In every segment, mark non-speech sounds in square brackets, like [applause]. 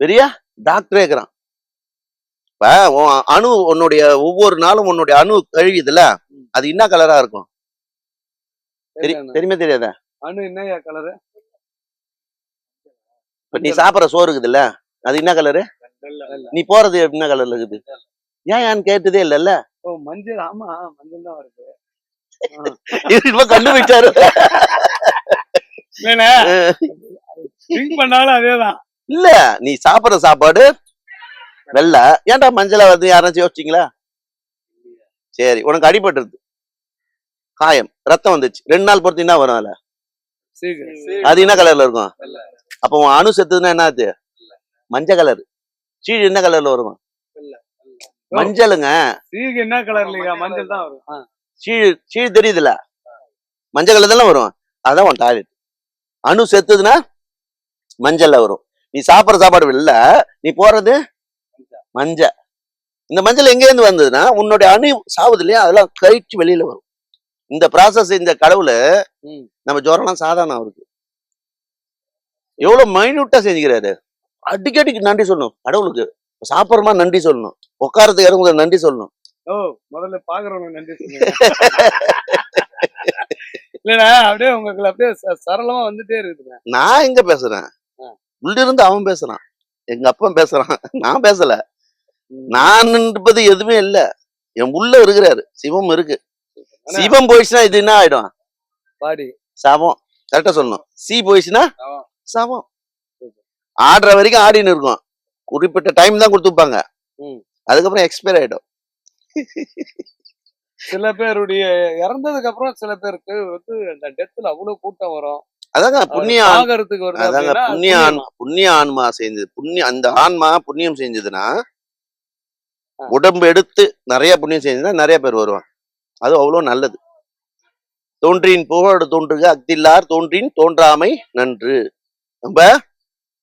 பெரிய டாக்டரே இருக்கிறான். இப்ப உன் அணு உன்னுடைய ஒவ்வொரு நாளும் உன்னுடைய அணு கழியுதுல அது என்ன கலரா இருக்கும். தெரியுமே தெரியாதா? அணு என்னய்யா கலரு இப்ப நீ சாப்பிடுற சோறு இருக்குதுல்ல அது என்ன கலரு நீ போறது என்ன கலர்ல இருக்குது? ஏன் ஏன்னு கேட்டதே இல்லல்ல? ஓ மஞ்சள் ஆமா மஞ்சள் தான் வருது. இப்ப கண்டுபிடிச்சாரு. பண்ணாலும் அதேதான். இல்ல நீ சாப்பிடுற சாப்பாடு வெள்ளை. ஏன்டா மஞ்சளா வந்து யாராச்சும் யோசிச்சீங்களா? சரி உனக்கு அடிபட்டுருது. காயம் ரத்தம் வந்துச்சு. ரெண்டு நாள் பொறுத்து என்ன வரும் அதுல. சீக்கிரம் அது என்ன கலர்ல இருக்கும். அப்போ உன் அணு செத்துதுன்னா என்ன ஆச்சு மஞ்சள் கலர். சீழ் என்ன கலர்ல வரும். மஞ்சளுங்க. என்ன கலர்லயா மஞ்சள் தான் வரும். சீழ் சீழ் தெரியுதுல்ல? மஞ்சள் கலர் தானே வரும்? அதான் உன் டாய்லெட் அணு செத்துதுன்னா மஞ்சள்ல வரும். நீ சாப்பிடுற சாப்பாடு வெள்ள நீ போறது? மஞ்சள் இந்த மஞ்சள் எங்க இருந்து வந்ததுன்னா உன்னுடைய அணு சாவுது இல்லையா? அதெல்லாம் கழிச்சு வெளியில வரும். இந்த ப்ராசஸ் இந்த கடவுள. நம்ம ஜுரம்லாம் சாதாரணம் அவருக்கு. எவ்வளவு மைன்யூட்டா செஞ்சுக்கிறாரு. அடிக்கடிக்கு நன்றி சொல்லணும். கடவுளுக்கு. சாப்பிட்றமா நன்றி சொல்லணும். உட்காரத்துக்கு இறங்கும்போது நன்றி சொல்லணும். ஓ முதல்ல பாக்குறவங்க நன்றி [laughs] இல்லண்ணா அப்படியே உங்களுக்கு அப்படியே சரளமா வந்துட்டே இருக்குதுண்ணே நான் எங்க பேசுறேன்? ஆ. உள்ள இருந்து அவன் பேசுறான். எங்க அப்பன் பேசுறான். [laughs] நான் பேசல. நான் என்பது எதுவுமே இல்ல. என் உள்ள இருக்கிறாரு. சிவம் இருக்கு. சிவம் போயிடுச்சுன்னா இது என்ன ஆயிடும்? பாடி. சவம் கரெக்டா சொல்லணும். சி போயிடுச்சுன்னா சவம். ஆடுற வரைக்கும் ஆடின்னு இருக்கும். குறிப்பிட்ட டைம் தான் கொடுத்துப்பாங்க. அதுக்கப்புறம் எக்ஸ்பயர் ஆயிடும். சில பேருடைய இறந்ததுக்கு அப்புறம் சில பேருக்கு வந்து அந்த டெத்ல அவ்வளவு கூட்டம் வரும். அதாங்க புண்ணிய ஆகறதுக்கு வருது அதாங்க புண்ணிய. ஆன்மா புண்ணிய ஆன்மா செஞ்சது புண்ணிய அந்த ஆன்மா புண்ணியம் செஞ்சதுன்னா. உடம்பு எடுத்து நிறைய புண்ணியம் செஞ்சதுன்னா நிறைய பேர் வருவாங்க. அது அவ்வளவு நல்லது. தோன்றின் புகழோடு தோன்றுக அக்தில்லார் தோன்றின் தோன்றாமை நன்று. நம்ம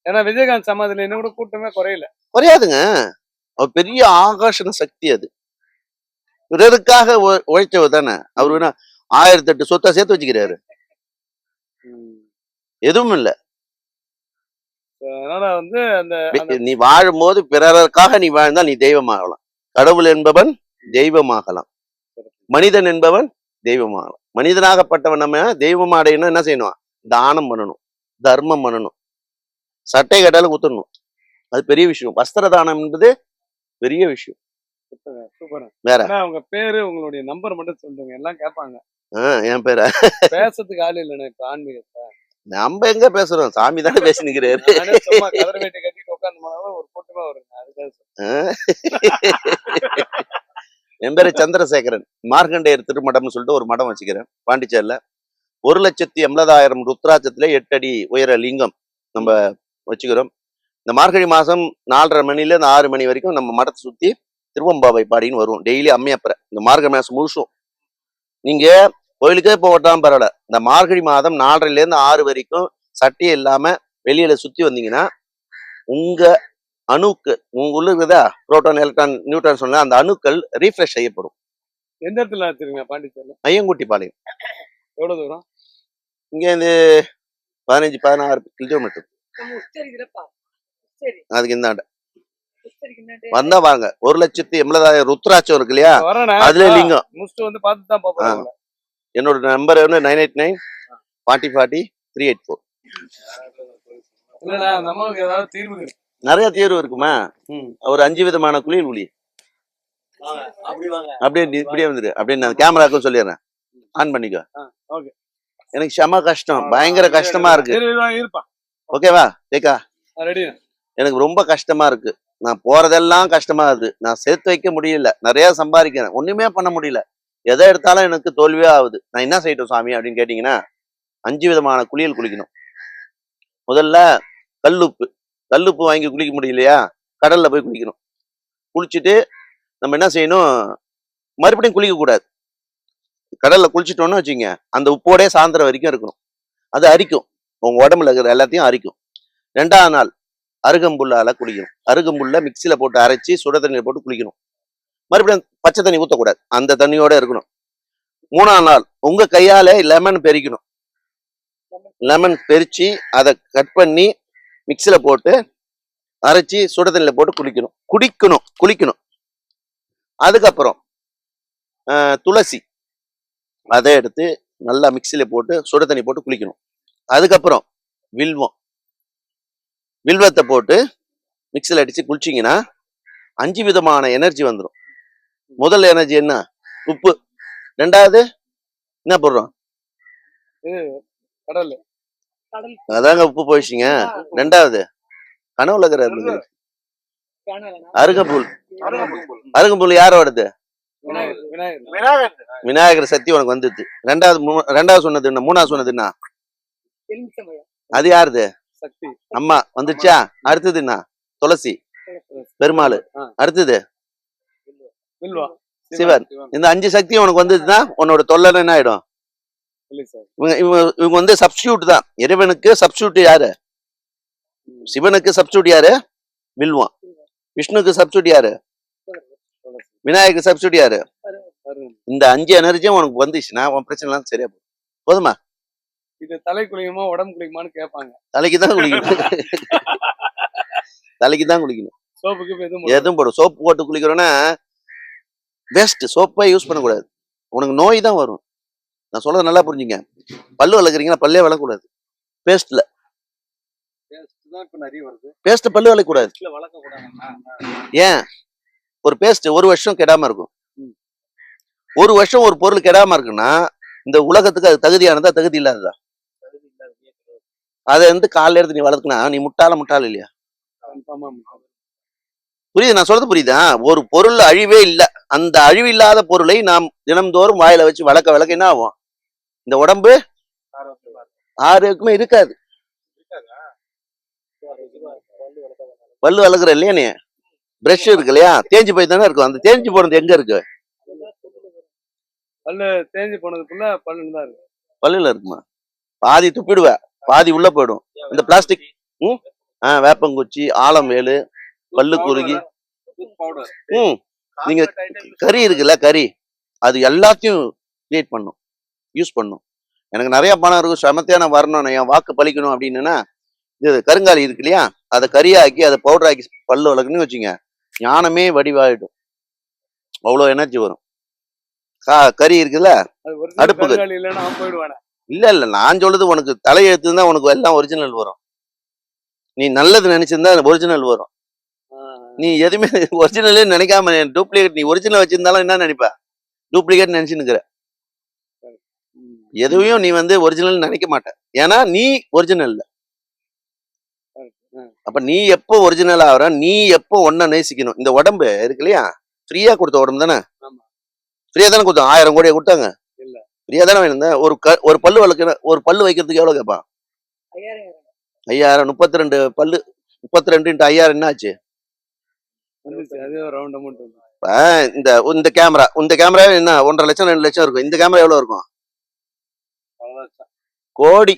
ஏன்னா விஜயகாந்த் சமாதியில என்ன கூட கூட்டமே குறையல. குறையாதுங்க. அவர் பெரிய ஆகர்ஷண சக்தி அது. பிறருக்காக உழைச்சவர் தானே. அவரு என்ன ஆயிரத்தி எட்டு சொத்தை சேர்த்து வச்சுக்கிறாரு. எதுவும் இல்ல. அதனால வந்து அந்த நீ வாழும்போது பிறருக்காக நீ வாழ்ந்தா நீ தெய்வமாகலாம். கடவுள் என்பவன் தெய்வமாகலாம். மனிதன் என்பவன் தெய்வமாகலாம். மனிதனாகப்பட்டவன் நம்ம தெய்வம் அடையணும் என்ன செய்யணும்? தானம் பண்ணணும். தர்மம் பண்ணணும். சட்டை கட்டாலும் குத்தணும். அது பெரிய விஷயம். வஸ்திர தானம் என்பது பெரிய விஷயம். வேற? உங்க பேரு உங்களுடைய நம்பர் மட்டும் சொல்லுங்க. எல்லாம் கேட்பாங்க. என் பேர? பேசுறதுக்கு ஆள் இல்லைண்ணே இப்ப ஆன்மீகத்தை. நம்ம எங்க பேசுறோம்? சாமி தானே அதுக்காக சொல்றேன். என் பேரு சந்திரசேகரன். மார்க்கண்டேயர் திருமடம்னு சொல்லிட்டு ஒரு மடம் வச்சுக்கிறேன். பாண்டிச்சேரியில. ஒரு லட்சத்தி எண்பதாயிரம் ருத்ராட்சத்துல எட்டு அடி உயர லிங்கம் நம்ம வச்சுக்கிறோம். இந்த மார்கழி மாசம் நாலரை மணில இருந்து ஆறு மணி வரைக்கும் நம்ம மடத்தை சுத்தி திருவம்பாவை பாடின்னு வருவோம் டெய்லி அம்மையப்பற இந்த மார்கழி மாசம் முழுசும். நீங்க கோயிலுக்கே போகட்டாலும் பரவாயில்ல. இந்த மார்கழி மாதம் நாலரைல இருந்து ஆறு வரைக்கும் சட்டையே இல்லாம வெளியில சுத்தி வந்தீங்கன்னா உங்க அணுக்கு உங்க உள்ள இருக்குதா? புரோட்டான் எலக்ட்ரான் நியூட்ரான் சொன்ன அந்த அணுக்கள் ரீஃப்ரெஷ் செய்யப்படும். எந்த இடத்துல வச்சிருங்க பாண்டிச்சேரியில? ஐயங்குட்டி பாளையம் எவ்வளவு தூரம்? இங்க இருந்து பதினஞ்சு பதினாறு கிலோமீட்டர் அதுக்கு இந்தாண்ட வந்தா வாங்க. ஒரு லட்சத்தி எண்பதாயிரம் ருத்ராட்சம் இருக்கு இல்லையா? அதுல லிங்கம். முடிச்சுட்டு வந்து பார்த்து தான். என்னோட நம்பர் வந்து nine eight nine forty forty three eight four. நிறைய தீர்வு இருக்குமா. ஒரு அஞ்சு விதமான குளியல் ஒளி அப்படியே இப்படியே வந்துரு. அப்படியே நான் கேமராக்கும் சொல்லிடுறேன். ஆன் பண்ணிக்கோ. எனக்கு செம கஷ்டம். பயங்கர கஷ்டமா இருக்கு. ஓகேவா? கேக்கா? எனக்கு ரொம்ப கஷ்டமா இருக்கு. நான் போறதெல்லாம் கஷ்டமா இருக்கு. நான் சேர்த்து வைக்க முடியல. நிறைய சம்பாதிக்கிறேன். ஒண்ணுமே பண்ண முடியல. எதை எடுத்தாலும் எனக்கு தோல்வியே ஆகுது. நான் என்ன செய்யட்டும் சாமி அப்படின்னு கேட்டீங்கன்னா அஞ்சு விதமான குளியல் குளிக்கணும். முதல்ல கல்லுப்பு. கல்லுப்பு வாங்கி குளிக்க முடியலையா கடல்ல போய் குளிக்கணும். குளிச்சுட்டு நம்ம என்ன செய்யணும்? மறுபடியும் குளிக்க கூடாது கடல்ல குளிச்சிட்டோம்னு வச்சுங்க அந்த உப்போடே சாயந்தரம் வரைக்கும் இருக்கணும். அது அரிக்கும். உங்க உடம்புல இருக்கிற எல்லாத்தையும் அரிக்கும். ரெண்டாவது நாள் அருகம்புல்லால குளிக்கணும். அருகம்புல்ல மிக்சியில போட்டு அரைச்சி சுட தண்ணியில போட்டு குளிக்கணும். மறுபடியும் பச்சை தண்ணி ஊற்றக்கூடாது அந்த தண்ணியோட இருக்கணும். மூணாம் நாள் உங்க கையால லெமன் பெரிக்கணும் லெமன் பெரிச்சு அதை கட் பண்ணி மிக்சியில் போட்டு அரைச்சி சுட தண்ணியில் போட்டு குளிக்கணும் குடிக்கணும் குளிக்கணும். அதுக்கப்புறம் துளசி. அதை எடுத்து நல்லா மிக்சியில் போட்டு சுட தண்ணி போட்டு குளிக்கணும். அதுக்கப்புறம் வில்வம். வில்வத்தை போட்டு மிக்சியில் அடித்து குளிச்சிங்கன்னா அஞ்சு விதமான எனர்ஜி வந்துடும் முதல் எனர்ஜி என்ன? உப்பு. ரெண்டாவது என்ன போடுறோம்? கடல். அதாங்க உப்பு போயிடுச்சிங்க. ரெண்டாவது கனவுல இருக்கிற? அருகம்புல். அருகம்புல். யாரோடது விநாயகர். விநாயகர். விநாயகர். விநாயகர் சக்தி உனக்கு வந்துது ரெண்டாவது ரெண்டாவது சொன்னது என்ன? மூணாவது சொன்னது என்ன. அது யாருது? சக்தி. அம்மா வந்துச்சா அடுத்தது என்ன? துளசி. பெருமாள். அடுத்தது? சிவன். இந்த அஞ்சு சக்தியும் உனக்கு வந்ததுன்னா உன்னோட தொல்லை என்ன ஆயிடும்? இவங்க இவங்க இவங்க வந்து சப்ஸ்டியூட் தான். இறைவனுக்கு சப்ஸ்டியூட் யாரு? சிவனுக்கு சப்ஸ்டியூட் யாரு? வில்வம் விஷ்ணுக்கு சப்ஸ்டியூட் யாரு? விநாயகருக்கு சப்ஸ்டியூட் யாரு? இந்த அஞ்சு எனர்ஜியும் உனக்கு வந்துச்சுன்னா உன் பிரச்சனை எல்லாம் சரியா போகும் போதுமா? இது தலை குளிக்குமா உடம்பு குளிக்குமான்னு கேட்பாங்க. தலைக்கு தான் குளிக்கணும். [laughs] தலைக்கு தான் குளிக்கணும். சோப்புக்கு எதுவும் போடும் சோப்பு போட்டு குளிக்கிறோன்னா பெஸ்ட் சோப்பை யூஸ் பண்ணக்கூடாது. உனக்கு நோய் தான் வரும். நான் சொல்றது நல்லா புரிஞ்சுங்க. பல்லு வளர்க்குறீங்கன்னா பல்லே வளரக்கூடாது பேஸ்ட்ல பேஸ்ட் பல்லு வளர்க்கக்கூடாது. ஏன்? ஒரு பேஸ்ட் ஒரு வருஷம் கெடாம இருக்கும். ஒரு வருஷம் ஒரு பொருள் கெடாம இருக்குன்னா இந்த உலகத்துக்கு அது தகுதியானதா தகுதி இல்லாததா? அதை வந்து காலையில எடுத்து நீ வளர்க்கணும் நீ முட்டாள முட்டாள் இல்லையா? புரியுது? நான் சொல்றது புரியுதா? ஒரு பொருள் அழிவே இல்ல. அந்த அழிவு இல்லாத பொருளை நாம் தினம்தோறும் வாயில வச்சு வளர்க்க வளர்க்க என்ன ஆகும்? இந்த உடம்பு ஆரோக்கியமே இருக்காது. பல்லு வளர்க்குற இல்லையா நீ? பிரஷ் இருக்கு இல்லையா? தேஞ்சு போய் தானே இருக்கும். அந்த தேஞ்சு போனது எங்க இருக்கு? பல்லு தேஞ்சு போனதுக்குள்ள பல்லு தான் இருக்கு. பல்லுல இருக்குமா? பாதி துப்பிடுவ. பாதி உள்ள போயிடும். இந்த பிளாஸ்டிக் ம்? ஆ வேப்பங்குச்சி ஆலம் வேலு பல்லு குறுகி. ம். நீங்க கறி இருக்குல்ல கறி. அது எல்லாத்தையும் கிரியேட் பண்ணும். யூஸ் பண்ணும். எனக்கு நிறைய பணம் இருக்கும். செமத்தியான வரணும். நான் என் வாக்கு பலிக்கணும் அப்படின்னா இது கருங்காலி இருக்கு இல்லையா? அதை கறியாக்கி அதை பவுடர் ஆக்கி பல்லு வளர்க்கணும்னு வச்சுங்க. ஞானமே வடிவாயிடும். அவ்வளோ எனர்ஜி வரும். கா- கறி இருக்குல்ல? போயிடுவானே. இல்ல இல்ல. நான் சொல்றது உனக்கு தலையெழுத்து தான் உனக்கு எல்லாம் ஒரிஜினல் வரும். நீ நல்லது நினைச்சிருந்தா ஒரிஜினல் வரும். நீ எதுவுமே ஒரிஜினலே நினைக்காம டூப்ளிகேட் நீ ஒரிஜினல் வச்சிருந்தாலும் என்ன நினைப்ப? டூப்ளிகேட் நினைச்சுன்னுக்குற. எதுவையும் நீ வந்து ஒரிஜினல் நினைக்க மாட்ட. ஏன்னா நீ ஒரிஜினல் இல்ல அப்ப நீ எப்போ ஒரிஜினல் ஆகுற நீ எப்போ ஒன்ன நேசிக்கணும்? இந்த உடம்பு இருக்கு இல்லையா? ஃப்ரீயா கொடுத்த உடம்பு தானே. ஃப்ரீயா தானே கொடுத்தோம்? ஆயிரம் கோடியை கொடுத்தாங்க. ஃப்ரீயா தானே வேணும் ஒரு க- ஒரு பல்லு வளர்க்க ஒரு பல்லு வைக்கிறதுக்கு எவ்வளவு கேட்பான்? ஐயாயிரம். ஐயாயிரம் முப்பத்தி ரெண்டு பல்லு முப்பத்தி ரெண்டு இன்ட்டு ஐயாயிரம் என்ன ஆச்சு வந்துச்சு அது ரவுண்ட் அமௌண்ட் வந்து இப்ப இந்த இந்த கேமரா இந்த கேமரா என்ன ஒன்றரை லட்சம் ரெண்டு லட்சம் இருக்கும். இந்த கேமரா எவ்வளவு இருக்கும்? கோடி.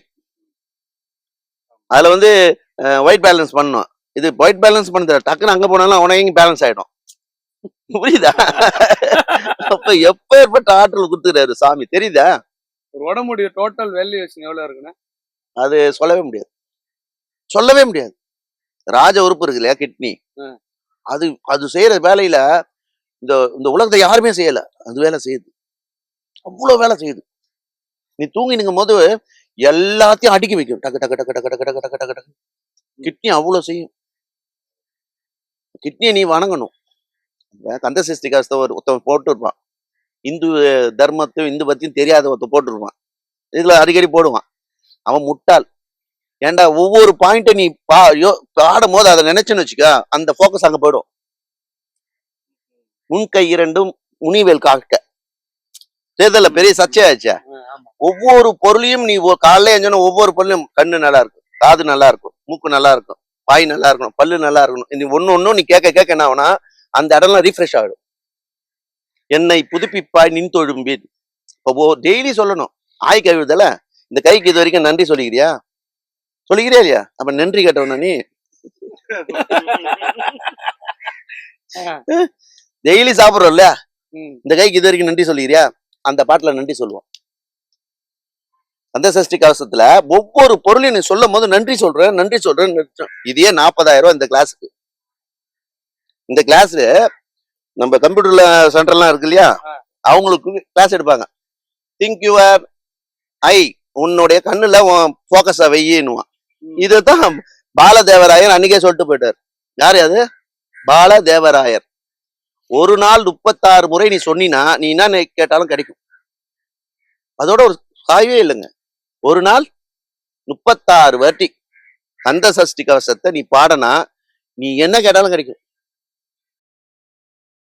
அதுல வந்து ஒயிட் பேலன்ஸ் பண்ணணும். இது ஒயிட் பேலன்ஸ் பண்ணுறது டக்குன்னு அங்க போனாலும் உனக்கு பேலன்ஸ் ஆயிடும். புரியுதா? அப்ப எப்ப ஏற்பட்ட ஆற்றல் கொடுத்துறாரு சாமி தெரியுதா? ஒரு உடம்புடைய டோட்டல் வேல்யூவேஷன் எவ்வளவு இருக்குன்னா. அது சொல்லவே முடியாது. சொல்லவே முடியாது. ராஜ உறுப்பு இருக்கு இல்லையா கிட்னி. அது அது செய்யற வேலையில இந்த இந்த உலகத்தை யாருமே செய்யல. அது வேலை செய்யுது. அவ்வளோ வேலை செய்யுது. நீ தூங்கினுங்கும் போது எல்லாத்தையும் அடுக்கி வைக்கும். டக்கு டக்கு டக்கு டக்கு டக்கு டக்கு டக்கு டக்கு. டக்கு கிட்னி அவ்வளோ செய்யும். கிட்னியை நீ வணங்கணும். கந்த சஷ்டி ஒரு ஒருத்தன் போட்டு இந்து தர்மத்தையும் இந்து பத்தியும் தெரியாத ஒருத்தன் போட்டுருப்பான். இதுல அடிக்கடி போடுவான். அவன் முட்டாள். ஏன்டா ஒவ்வொரு பாயிண்ட்டை நீ பா யோ பாடும் போது அதை நினைச்சுன்னு வச்சுக்க அந்த ஃபோக்கஸ் அங்க போயிடும். முன் கை இரண்டும் முனிவேல் காக்க. தேர்தல்ல பெரிய சர்ச்சையாச்சே ஒவ்வொரு பொருளையும் நீ காலையில எழுந்தோன்னா ஒவ்வொரு பொருளையும் கண்ணு நல்லா இருக்கும் காது நல்லா இருக்கும் மூக்கு நல்லா இருக்கும் வாய் நல்லா இருக்கணும் பல்லு நல்லா இருக்கணும். இது ஒண்ணு ஒண்ணும் நீ கேட்க கேட்க என்ன ஆகும்னா அந்த இடம்லாம் ரீஃப்ரெஷ் ஆகிடும் என்னை புதுப்பிப்பாய் நின் தொழும்பேன் இப்போ டெய்லி சொல்லணும். ஆய் கழுவுதல இந்த கைக்கு இது வரைக்கும் நன்றி சொல்லிக்கிறியா? சொல்லிக்கிறியா இல்லையா? அப்ப நன்றி கேட்டவன நீ. டெய்லி சாப்பிடுறோம்ல? ம். இந்த கைக்கு இது வரைக்கும் நன்றி சொல்லிக்கிறியா? அந்த பாட்டுல நன்றி சொல்லுவோம் அந்த சஷ்டி கவசத்துல ஒவ்வொரு பொருளையும் நீ சொல்லும் போது நன்றி சொல்றேன் நன்றி சொல்றேன் இதே நாற்பதாயிரம் ரூபாய் இந்த கிளாஸுக்கு. இந்த கிளாஸ்ல நம்ம கம்ப்யூட்டர்ல சென்டர்லாம் இருக்கு இல்லையா. அவங்களுக்கு கிளாஸ் எடுப்பாங்க. திங்க் யுவர் ஐ உன்னுடைய கண்ணுல ஃபோக்கஸ வையின்னுவான். இதுதான் பாலதேவராயர் அன்னைக்கே சொல்லிட்டு போயிட்டார். யாரு அது? பாலதேவராயர். ஒரு நாள் முப்பத்தாறு முறை நீ சொன்னினா நீ என்ன கேட்டாலும் கிடைக்கும். அதோட ஒரு சாயவே இல்லைங்க. ஒரு நாள் முப்பத்தாறு வாட்டி கந்த சஷ்டி கவசத்தை நீ பாடனா நீ என்ன கேட்டாலும் கிடைக்கும்.